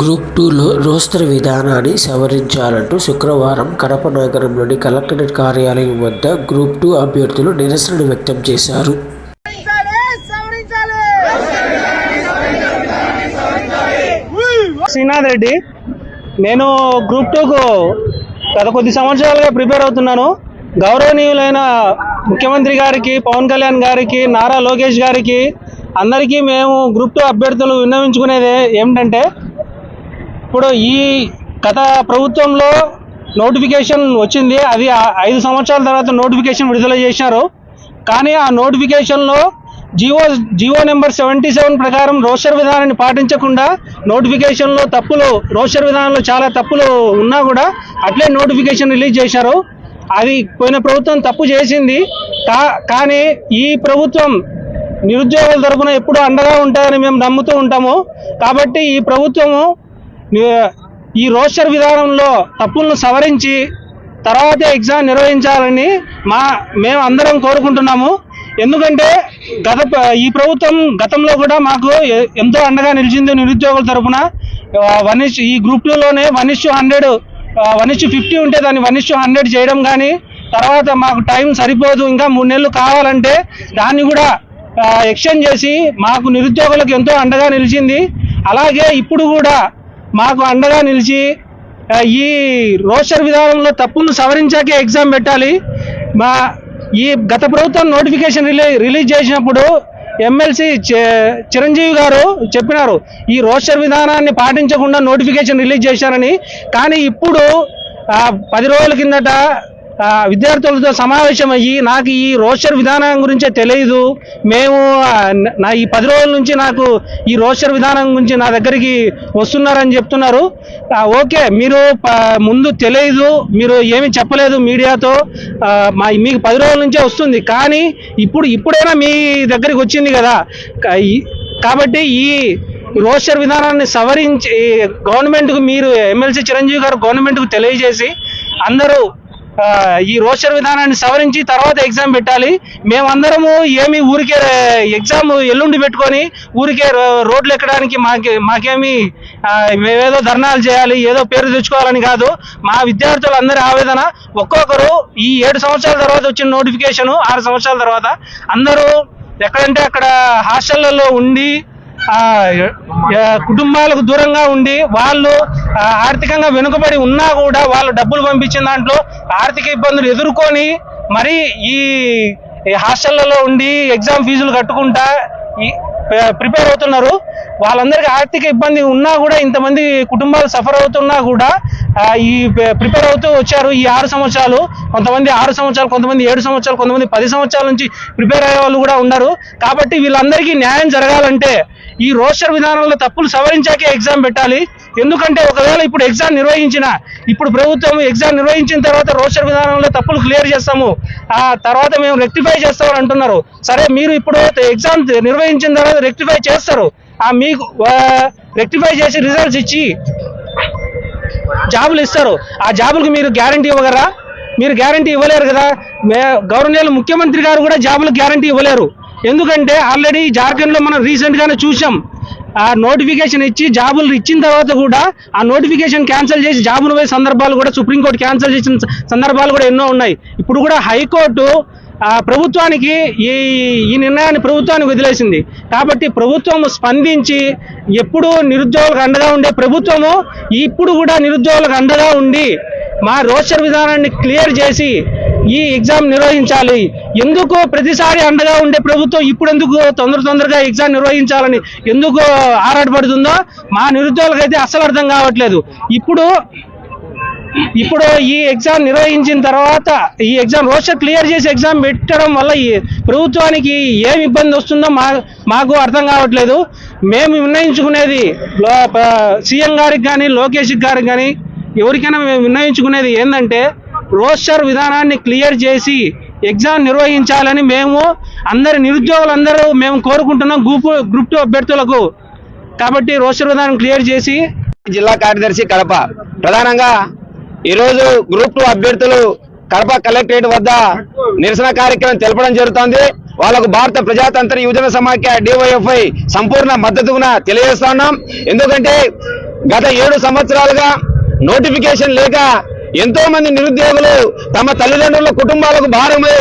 Group టూలో roster విధానాన్ని సవరించాలంటూ శుక్రవారం కడప నగరంలోని కలెక్టరేట్ కార్యాలయం వద్ద గ్రూప్ టూ అభ్యర్థులు నిరసన వ్యక్తం చేశారు. శ్రీనాథ్ రెడ్డి నేను గ్రూప్ టూకు గత కొద్ది సంవత్సరాలుగా ప్రిపేర్ అవుతున్నాను. గౌరవనీయులైన ముఖ్యమంత్రి గారికి పవన్ కళ్యాణ్ గారికి నారా లోకేష్ గారికి అందరికీ మేము గ్రూప్ టూ అభ్యర్థులు విన్నవించుకునేది ఏమిటంటే ఇప్పుడు ఈ గత ప్రభుత్వంలో నోటిఫికేషన్ వచ్చింది. అది ఐదు సంవత్సరాల తర్వాత నోటిఫికేషన్ విడుదల చేశారు. కానీ ఆ నోటిఫికేషన్లో GO GO number seventy seven ప్రకారం రోస్టర్ విధానాన్ని పాటించకుండా నోటిఫికేషన్లో తప్పులు రోస్టర్ విధానంలో చాలా తప్పులు ఉన్నా కూడా అట్లే నోటిఫికేషన్ రిలీజ్ చేశారు. అది పోయిన ప్రభుత్వం తప్పు చేసింది. కా కానీ ఈ ప్రభుత్వం నిరుద్యోగుల తరఫున ఎప్పుడూ అండగా ఉంటాయని మేము నమ్ముతూ ఉంటాము. కాబట్టి ఈ ప్రభుత్వము ఈ రోస్టర్ విధానంలో తప్పులను సవరించి తర్వాతే ఎగ్జామ్ నిర్వహించాలని మా మేము అందరం కోరుకుంటున్నాము. ఎందుకంటే గత ఈ ప్రభుత్వం గతంలో కూడా మాకు ఎంతో అండగా నిలిచింది నిరుద్యోగుల తరపున. వన్ ఈ group టూలోనే one is hundred one fifty ఉంటే దాన్ని వన్ ఇస్ హండ్రెడ్ చేయడం కానీ తర్వాత మాకు టైం సరిపోదు ఇంకా మూడు నెలలు కావాలంటే దాన్ని కూడా ఎక్స్టెండ్ చేసి మాకు నిరుద్యోగులకు ఎంతో అండగా నిలిచింది. అలాగే ఇప్పుడు కూడా మాకు అండగా నిలిచి ఈ రోస్టర్ విధానంలో తప్పులను సవరించాకే ఎగ్జామ్ పెట్టాలి. మా ఈ గత ప్రభుత్వం నోటిఫికేషన్ రిలీ రిలీజ్ చేసినప్పుడు ఎమ్మెల్సీ చిరంజీవి గారు చెప్పినారు ఈ రోస్టర్ విధానాన్ని పాటించకుండా నోటిఫికేషన్ రిలీజ్ చేశారని. కానీ ఇప్పుడు పది రోజుల కిందట విద్యార్థులతో సమావేశం అయ్యి నాకు ఈ రోస్టర్ విధానం గురించే తెలియదు మేము నా ఈ పది రోజుల నుంచి నాకు ఈ రోస్టర్ విధానం గురించి నా దగ్గరికి వస్తున్నారని చెప్తున్నారు. ఓకే మీరు ముందు తెలియదు మీరు ఏమి చెప్పలేదు మీడియాతో. మా మీకు పది రోజుల నుంచే వస్తుంది. కానీ ఇప్పుడు ఇప్పుడైనా మీ దగ్గరికి వచ్చింది కదా. కాబట్టి ఈ రోస్టర్ విధానాన్ని సవరించి గవర్నమెంట్కు మీరు ఎమ్మెల్సీ చిరంజీవి గారు గవర్నమెంట్కు తెలియజేసి అందరూ ఈ రోస్టర్ విధానాన్ని సవరించి తర్వాత ఎగ్జామ్ పెట్టాలి. మేమందరము ఏమి ఊరికే ఎగ్జామ్ ఎల్లుండి పెట్టుకొని ఊరికే రో- రోడ్లు ఎక్కడానికి మాకే మాకేమి మేమేదో ధర్నాలు చేయాలి ఏదో పేరు తెచ్చుకోవాలని కాదు. మా విద్యార్థులందరి ఆవేదన ఒక్కొక్కరు ఈ ఏడు సంవత్సరాల తర్వాత వచ్చిన నోటిఫికేషన్ ఆరు సంవత్సరాల తర్వాత అందరూ ఎక్కడంటే అక్కడ హాస్టళ్ళలో ఉండి కుటుంబాలకు దూరంగా ఉండి వాళ్ళు ఆర్థికంగా వెనుకబడి ఉన్నా కూడా వాళ్ళు డబ్బులు పంపించిన దాంట్లో ఆర్థిక ఇబ్బందులు ఎదుర్కొని మరి ఈ హాస్టళ్ళలో ఉండి ఎగ్జామ్ ఫీజులు కట్టుకుంటా ప్రిపేర్ అవుతున్నారు. వాళ్ళందరికీ ఆర్థిక ఇబ్బంది ఉన్నా కూడా ఇంతమంది కుటుంబాలు సఫర్ అవుతున్నా కూడా ఈ ప్రిపేర్ అవుతూ వచ్చారు ఈ ఆరు సంవత్సరాలు. కొంతమంది ఆరు సంవత్సరాలు కొంతమంది ఏడు సంవత్సరాలు కొంతమంది పది సంవత్సరాల నుంచి ప్రిపేర్ అయ్యే వాళ్ళు కూడా ఉన్నారు. కాబట్టి వీళ్ళందరికీ న్యాయం జరగాలంటే ఈ రోస్టర్ విధానంలో తప్పులు సవరించాకే ఎగ్జామ్ పెట్టాలి. ఎందుకంటే ఒకవేళ ఇప్పుడు ఎగ్జామ్ నిర్వహించిన ఇప్పుడు ప్రభుత్వం ఎగ్జామ్ నిర్వహించిన తర్వాత రోస్టర్ విధానంలో తప్పులు క్లియర్ చేస్తాము. ఆ తర్వాత మేము రెక్టిఫై చేస్తామని అంటున్నారు. సరే మీరు ఇప్పుడు ఎగ్జామ్ నిర్వహించిన తర్వాత రెక్టిఫై చేస్తారు. ఆ మీకు రెక్టిఫై చేసి రిజల్ట్స్ ఇచ్చి జాబులు ఇస్తారు. ఆ జాబులకు మీరు గ్యారంటీ ఇవ్వగలరా? మీరు గ్యారంటీ ఇవ్వలేరు కదా. మే గవర్నర్ ముఖ్యమంత్రి గారు కూడా జాబులకు గ్యారంటీ ఇవ్వలేరు. ఎందుకంటే ఆల్రెడీ జార్ఖండ్లో మనం రీసెంట్గానే చూసాం ఆ నోటిఫికేషన్ ఇచ్చి జాబులు ఇచ్చిన తర్వాత కూడా ఆ నోటిఫికేషన్ క్యాన్సిల్ చేసి జాబులు పోయే సందర్భాలు కూడా సుప్రీంకోర్టు క్యాన్సిల్ చేసిన సందర్భాలు కూడా ఎన్నో ఉన్నాయి. ఇప్పుడు కూడా హైకోర్టు ప్రభుత్వానికి ఈ ఈ నిర్ణయాన్ని ప్రభుత్వానికి వదిలేసింది. కాబట్టి ప్రభుత్వం స్పందించి ఎప్పుడు నిరుద్యోగులకు అండగా ఉండే ప్రభుత్వము ఇప్పుడు కూడా నిరుద్యోగులకు అండగా ఉండి మా రోస్టర్ విధానాన్ని క్లియర్ చేసి ఈ ఎగ్జామ్ నిర్వహించాలి. ఎందుకు ప్రతిసారి అండగా ఉండే ప్రభుత్వం ఇప్పుడు ఎందుకు తొందర తొందరగా ఎగ్జామ్ నిర్వహించాలని ఎందుకు ఆరాటపడుతుందో మా నిరుద్యోగులకైతే అస్సలు అర్థం కావట్లేదు. ఇప్పుడు ఇప్పుడు ఈ ఎగ్జామ్ నిర్వహించిన తర్వాత ఈ ఎగ్జామ్ రోస్టర్ క్లియర్ చేసి ఎగ్జామ్ పెట్టడం వల్ల ఈ ప్రభుత్వానికి ఏం ఇబ్బంది వస్తుందో మా మాకు అర్థం కావట్లేదు. మేము నిర్ణయించుకునేది సీఎం గారికి కానీ లోకేష్ గారికి కానీ ఎవరికైనా మేము నిర్ణయించుకునేది ఏంటంటే రోస్టర్ విధానాన్ని క్లియర్ చేసి ఎగ్జామ్ నిర్వహించాలని మేము అందరి నిరుద్యోగులందరూ మేము కోరుకుంటున్నాం గ్రూప్ గ్రూప్ టూ అభ్యర్థులకు. కాబట్టి రోస్టర్ విధానం క్లియర్ చేసి జిల్లా కార్యదర్శి కడప. ప్రధానంగా ఈరోజు గ్రూప్ టూ అభ్యర్థులు కడప కలెక్టరేట్ వద్ద నిరసన కార్యక్రమం తెలపడం జరుగుతోంది. వాళ్ళకు భారత ప్రజాతంత్ర యువజన సమాఖ్య డివైఎఫ్ఐ సంపూర్ణ మద్దతున తెలియజేస్తా ఉన్నాం. ఎందుకంటే గత ఏడు సంవత్సరాలుగా నోటిఫికేషన్ లేక ఎంతో మంది నిరుద్యోగులు తమ తల్లిదండ్రుల కుటుంబాలకు భారమై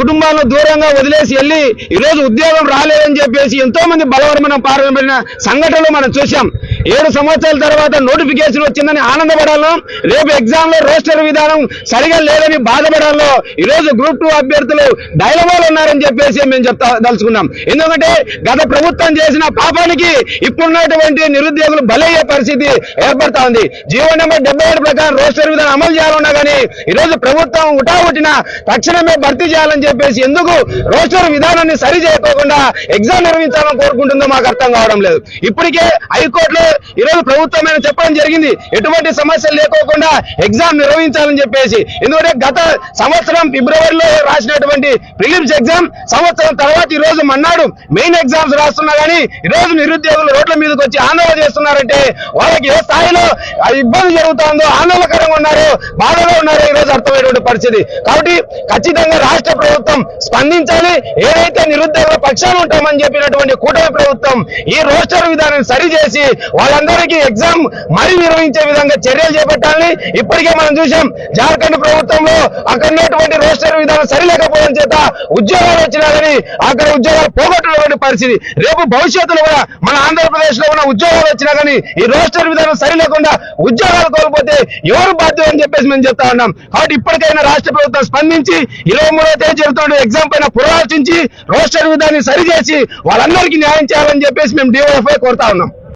కుటుంబాలను దూరంగా వదిలేసి వెళ్ళి ఈరోజు ఉద్యోగం రాలేదని చెప్పేసి ఎంతో మంది బలవరమైన పాల్గొనబడిన సంఘటనలు మనం చూశాం. ఏడు సంవత్సరాల తర్వాత నోటిఫికేషన్ వచ్చిందని ఆనందపడాలను. రేపు ఎగ్జామ్లో రోస్టర్ విధానం సరిగా లేదని బాధపడాలను. ఈరోజు గ్రూప్ టూ అభ్యర్థులు డైలమాలు ఉన్నారని చెప్పేసి మేము చెప్తా దలుచుకున్నాం. ఎందుకంటే గత ప్రభుత్వం చేసిన పాపానికి ఇప్పుడున్నటువంటి నిరుద్యోగులు బలయ్యే పరిస్థితి ఏర్పడతా ఉంది. జీవో నెంబర్ డెబ్బై ఏడు ప్రకారం రోస్టర్ విధానం అమలు చేయాలన్నా కానీ ఈరోజు ప్రభుత్వం ఉటావుటిన తక్షణమే భర్తీ చేయాలని చెప్పేసి ఎందుకు రోస్టర్ విధానాన్ని సరి చేయకోకుండా ఎగ్జామ్ నిర్మించాలని కోరుకుంటుందో మాకు అర్థం కావడం లేదు. ఇప్పటికే హైకోర్టులో ఈరోజు ప్రభుత్వం ఏమైనా చెప్పడం జరిగింది. ఎటువంటి సమస్యలు లేకోకుండా ఎగ్జామ్ నిర్వహించాలని చెప్పేసి. ఎందుకంటే గత సంవత్సరం ఫిబ్రవరిలో రాసినటువంటి ప్రిలిమ్స్ ఎగ్జామ్ సంవత్సరం తర్వాత ఈ రోజు మన్నాడు మెయిన్ ఎగ్జామ్స్ రాస్తున్నా కానీ ఈ రోజు నిరుద్యోగులు రోడ్ల మీదకి వచ్చి ఆందోళన చేస్తున్నారంటే వాళ్ళకి ఏ స్థాయిలో ఇబ్బంది జరుగుతుందో ఆందోళనకరంగా ఉన్నారు బాధలో ఉన్నారో ఈ రోజు అర్థమైనటువంటి పరిస్థితి. కాబట్టి ఖచ్చితంగా రాష్ట్ర ప్రభుత్వం స్పందించాలి. ఏదైతే నిరుద్యోగుల పక్షాలు ఉంటామని చెప్పినటువంటి కూటమి ప్రభుత్వం ఈ రోస్టర్ విధానాన్ని సరిచేసి వాళ్ళందరికీ ఎగ్జామ్ మరీ నిర్వహించే విధంగా చర్యలు చేపట్టాలని ఇప్పటికే మనం చూసాం జార్ఖండ్ ప్రభుత్వంలో అక్కడ ఉన్నటువంటి రోస్టర్ విధానం సరిలేకపోవడం చేత ఉద్యోగాలు వచ్చినా కానీ అక్కడ ఉద్యోగాలు పోగొట్టినటువంటి పరిస్థితి. రేపు భవిష్యత్తులో కూడా మన ఆంధ్రప్రదేశ్లో ఉన్న ఉద్యోగాలు వచ్చినా కానీ ఈ రోస్టర్ విధానం సరిలేకుండా ఉద్యోగాలు కోల్పోతే ఎవరు బాధ్యత అని చెప్పేసి మేము చెప్తా ఉన్నాం. కాబట్టి ఇప్పటికైనా రాష్ట్ర ప్రభుత్వం స్పందించి ఇరవై మూడో తేదీ జరుగుతున్న ఎగ్జామ్ పైన పునరాలోచించి రోస్టర్ విధానాన్ని సరిచేసి వాళ్ళందరికీ న్యాయం చేయాలని చెప్పేసి మేము డివైఎఫ్ఐ కోరుతా ఉన్నాం.